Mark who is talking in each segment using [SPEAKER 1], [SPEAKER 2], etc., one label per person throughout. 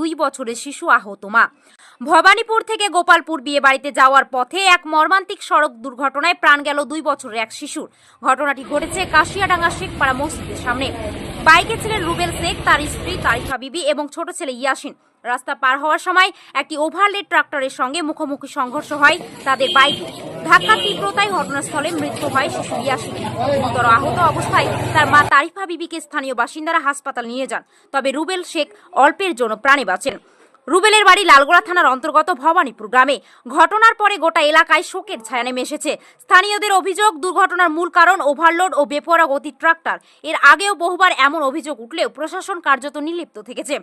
[SPEAKER 1] দুই বছরের শিশু আহত মা। ভবানীপুর থেকে গোপালপুর বিয়ে বাড়িতে যাওয়ার পথে এক মর্মান্তিক সড়ক দুর্ঘটনায় প্রাণ গেল দুই বছরের এক শিশুর। ঘটনাটি ঘটেছে কাশিয়াডাঙ্গা শেখপাড়া মসজিদের সামনে। বাইকে ছিলেন রুবেল শেখ, তার স্ত্রী তারিফা বিবি এবং ছোট ছেলে ইয়াসিন। রাস্তা পার হওয়ার সময় একটি ওভারলেড ট্রাক্টরের সঙ্গে মুখোমুখি সংঘর্ষ হয়। তাদের বাইক ধাক্কা তীব্রতায় ঘটনাস্থলে মৃত্যু হয় শিশু ইয়াসিন গুরুতর আহত অবস্থায় তার মা তারিফা বিবিকে স্থানীয় বাসিন্দারা হাসপাতাল নিয়ে যান। তবে রুবেল শেখ অল্পের জন্য প্রাণে বাঁচেন। রুবেলের বাড়ি লালগোড়া থানার অন্তর্গত ভবানীপুর গ্রামে। ঘটনার পরে গোটা এলাকায় শোকের ছায়া নেমে এসেছে স্থানীয়দের অভিযোগ, দুর্ঘটনার মূল কারণ ওভারলোড ও বেপরোয়া গতি ট্রাক্টর। এর আগেও বহুবার এমন অভিযোগ উঠলেও প্রশাসন কার্যত নির্লিপ্ত থেকেছে।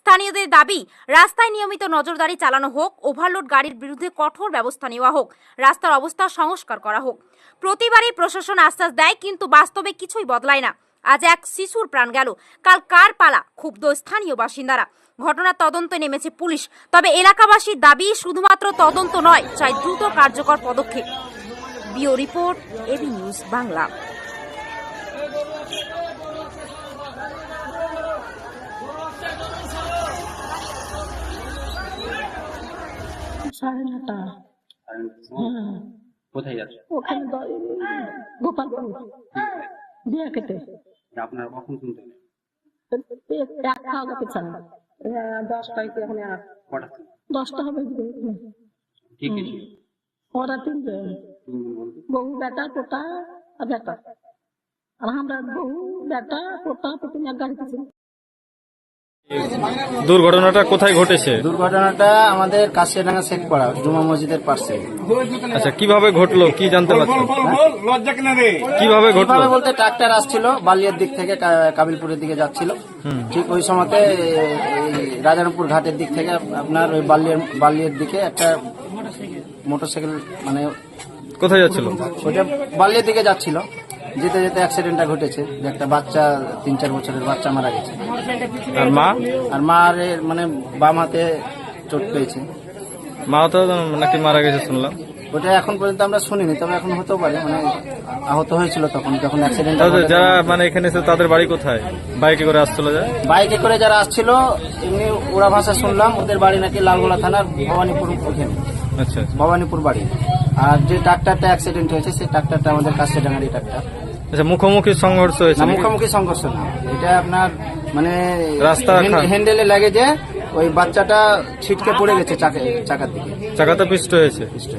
[SPEAKER 1] স্থানীয়দের দাবি, রাস্তায় নিয়মিত নজরদারি চালানো হোক, ওভারলোড গাড়ির বিরুদ্ধে কঠোর ব্যবস্থা নেওয়া হোক, রাস্তার অবস্থা সংস্কার করা হোক। প্রতিবারই প্রশাসন আশ্বাস দেয়, কিন্তু বাস্তবে কিছুই বদলায় না। আজ এক শিশুর প্রাণ গেল। কাল কার পালা ক্ষুব্ধ স্থানীয় বাসিন্দারা। ঘটনার তদন্তে নেমেছে পুলিশ। তবে এলাকাবাসীর দাবি শুধুমাত্র তদন্ত নয় চাই দ্রুত কার্যকর পদক্ষেপ। বিও রিপোর্ট এবি নিউজ বাংলা।
[SPEAKER 2] সাড়ে নটা। হ্যাঁ।
[SPEAKER 3] কোথায় যাচ্ছে?
[SPEAKER 2] ওখানে গোপালপুর। দিয়ে কেটে।
[SPEAKER 3] আপনারা কখন শুনতে পেলেন?
[SPEAKER 2] এক খাওয়া গেছে চান দশটায় কি এখন
[SPEAKER 3] কটা থেকে?
[SPEAKER 2] দশটা হবে
[SPEAKER 3] কি কি ছিল?
[SPEAKER 2] ওরা তিনজন
[SPEAKER 3] তিনজন বলতে?
[SPEAKER 2] বউ বেটা পোতা আর বেটা আর আমরা বউ বেটা পোতা পুতুল এক গাড়িতে ছিল
[SPEAKER 4] দুর্ঘটনাটা কোথায় ঘটেছে?
[SPEAKER 5] দুর্ঘটনাটা আমাদের কাশিয়াডাঙ্গা শেখপাড়া জুমা মসজিদের পাশে।
[SPEAKER 4] আচ্ছা কীভাবে ঘটলো? কি জানতে পারছেন? কীভাবে ঘটলো?
[SPEAKER 5] বলতে ট্রাক্টর আসছিল বালিয়ার দিক থেকে কাবিলপুরের দিকে যাচ্ছিল। ঠিক ওই সময়তে এই রাজারামপুর ঘাটের দিক থেকে আপনার ওই বালিয়ার বালিয়ার দিকে একটা মোটরসাইকেল মানে
[SPEAKER 4] কোথায় যাচ্ছিল?
[SPEAKER 5] ওইটা বালিয়ার দিকে যাচ্ছিল। যেতে যেতে অ্যাক্সিডেন্টটা ঘটেছে। যে একটা বাচ্চা তিন চার বছরের বাচ্চা মারা গেছে।
[SPEAKER 4] আর মা?
[SPEAKER 5] আর মার মানে বাম হাতে চোট পেয়েছে।
[SPEAKER 4] মা তো নাকি মারা গেছে শুনলাম।
[SPEAKER 5] ওটা এখন পর্যন্ত আমরা শুনিনি তবে এখন হতেও পারে। মানে আহত হয়েছিল তখন যখন অ্যাক্সিডেন্ট
[SPEAKER 4] তাহলে যারা মানে এখানে এসে তাদের বাড়ি কোথায়? বাইকে করে আসছিল যা?
[SPEAKER 5] বাইকে করে যারা আসছিল এমনি ওরা ভাষা শুনলাম ওদের বাড়ি নাকি লালগোলা থানার ভবানীপুর ওখানে
[SPEAKER 4] আচ্ছা
[SPEAKER 5] ভবানীপুর বাড়ি। আর যে ট্রাক্টরটা অ্যাক্সিডেন্ট হয়েছে সেই ট্রাক্টরটা আমাদের কাছে ডাঙারি ট্রাক্টর
[SPEAKER 4] আচ্ছা মুখোমুখি সংঘর্ষ হয়েছে
[SPEAKER 5] না মুখোমুখি সংঘর্ষ না। এটা আপনার মানে
[SPEAKER 4] রাস্তা
[SPEAKER 5] হ্যান্ড- হ্যান্ডেলে লাগে যে ওই বাচ্চাটা ছিটকে পড়ে গেছে চাকা- চাকার দিকে।
[SPEAKER 4] চাকাতে পিষ্ট হয়েছে? আচ্ছা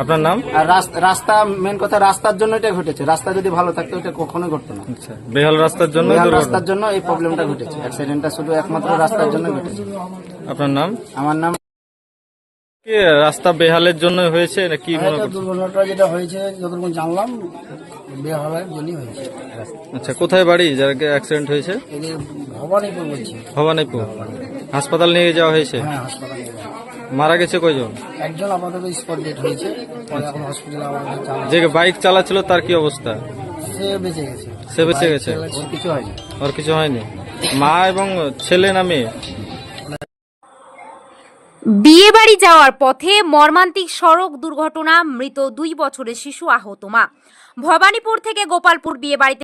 [SPEAKER 4] আপনার নাম?
[SPEAKER 5] আর রাস- রাস্তা মেন কথা রাস্তার জন্য এটা ঘটেছে। রাস্তা যদি ভালো থাকতো এটা কখনো ঘটতো না।
[SPEAKER 4] আচ্ছা বেহাল রাস্তার জন্য
[SPEAKER 5] বেহাল
[SPEAKER 4] দুর্ঘটনা?
[SPEAKER 5] রাস্তার জন্য এই প্রবলেমটা ঘটেছে। অ্যাক্সিডেন্টটা শুধু একমাত্র রাস্তার জন্য ঘটেছে।
[SPEAKER 4] আপনার নাম?
[SPEAKER 5] আমার নাম
[SPEAKER 4] রাস্তা বেহালের জন্য হয়েছে না কি মনে করছেন?
[SPEAKER 5] দুর্ঘটনাটা যেটা হয়েছে যতক্ষণ জানলাম বেহালের জন্যই হয়েছে।
[SPEAKER 4] আচ্ছা কোথায় বাড়ি? যার অ্যাক্সিডেন্ট হয়েছে?
[SPEAKER 5] এদের ভবানীপুর বলছি।
[SPEAKER 4] ভবানীপুর। হাসপাতাল নিয়ে যাওয়া হয়েছে?
[SPEAKER 5] হ্যাঁ হাসপাতালে
[SPEAKER 4] মারা গেছে কয়জন?
[SPEAKER 5] একজন আপাতত স্পট ডেট হয়েছে। পরে এখন হসপিটালে আমাদের চালা
[SPEAKER 4] যে বাইক চালাচ্ছিল তার কি অবস্থা?
[SPEAKER 5] সে বেঁচে গেছে।
[SPEAKER 4] সে বেঁচে গেছে?
[SPEAKER 5] ওর কিছু হয়নি।
[SPEAKER 4] আর কিছু হয়নি। মা এবং ছেলে না মেয়ে?
[SPEAKER 1] বিয়ে বাড়ি যাওয়ার পথে মর্মান্তিক সড়ক দুর্ঘটনা, মৃত দুই বছরের শিশু আহত মা। ভবানীপুর থেকে গোপালপুর বিয়ে বাড়িতে